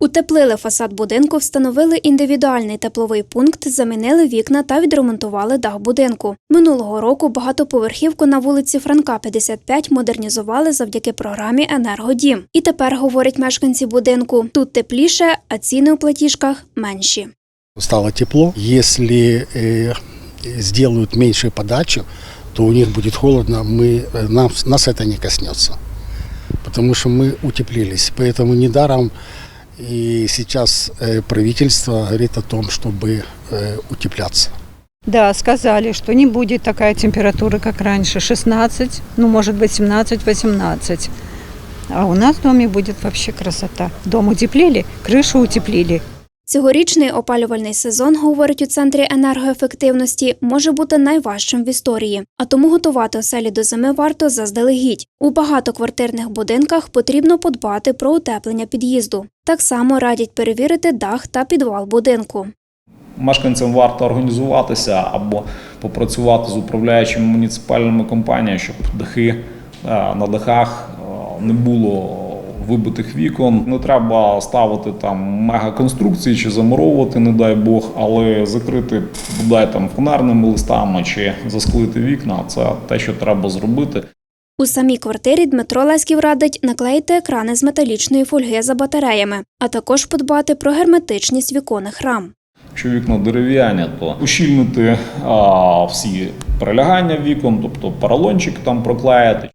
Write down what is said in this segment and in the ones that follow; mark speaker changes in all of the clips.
Speaker 1: Утеплили фасад будинку, встановили індивідуальний тепловий пункт, замінили вікна та відремонтували дах будинку. Минулого року багатоповерхівку на вулиці Франка 55 модернізували завдяки програмі Енергодім. І тепер, говорять мешканці будинку, тут тепліше, а ціни у платіжках менші.
Speaker 2: Стало тепло. Если э, сделают меньше подачу, то у них будет холодно. Мы, э, нам, нас это не коснется. Потому что мы утеплились. Поэтому недаром и сейчас э, правительство говорит о том, чтобы э, утепляться.
Speaker 3: Да, сказали, что не будет такая температура, как раньше, 16, ну, может быть, 17-18. А у нас в доме будет вообще красота. Дом утеплили, крышу утеплили.
Speaker 1: Цьогорічний опалювальний сезон, говорить у центрі енергоефективності, може бути найважчим в історії, а тому готувати оселі до зими варто заздалегідь. У багатоквартирних будинках потрібно подбати про утеплення під'їзду. Так само радять перевірити дах та підвал будинку.
Speaker 4: Мешканцям варто організуватися або попрацювати з управляючими муніципальними компаніями, щоб дахи е, на дахах е, не було вибитих вікон. Не треба ставити там мегаконструкції чи замуровувати, не дай Бог, але закрити бодай там фонарними листами чи засклити вікна це те, що треба зробити.
Speaker 1: У самій квартирі Дмитро Леськів радить наклеїти екрани з металічної фольги за батареями, а також подбати про герметичність віконних рам.
Speaker 4: Якщо вікна дерев'яні, то ущільнити а, всі прилягання вікон, тобто поролончик там проклеїти.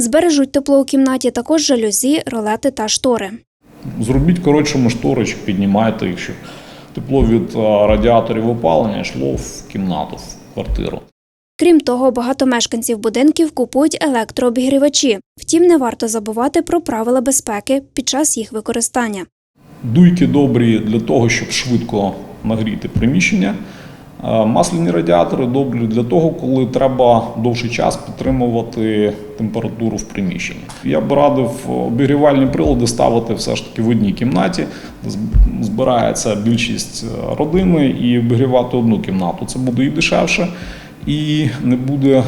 Speaker 1: Збережуть тепло у кімнаті також жалюзі, ролети та штори.
Speaker 4: Зробіть коротшими штори, чи піднімайте їх, щоб тепло від радіаторів опалення йшло в кімнату, в квартиру.
Speaker 1: Крім того, багато мешканців будинків купують електрообігрівачі. Втім, не варто забувати про правила безпеки під час їх використання.
Speaker 4: Дуйки добрі для того, щоб швидко нагріти приміщення. А Масляні радіатори добрі для того, коли треба довший час підтримувати температуру в приміщенні. Я б радив обігрівальні прилади ставити все ж таки в одній кімнаті, де збирається більшість е, родини, і обігрівати одну кімнату. Це буде і дешевше, і не буде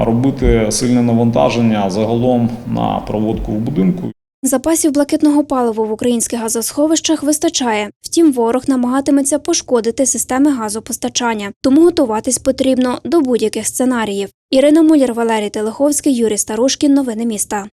Speaker 4: робити сильне навантаження загалом на проводку в будинку.
Speaker 1: Запасів блакитного палива в українських газосховищах вистачає. Втім, ворог намагатиметься пошкодити системи газопостачання, тому готуватись потрібно до будь-яких сценаріїв. Ірина Мулір, Валерій Телеховський, Юрій Старушкін. Новини міста.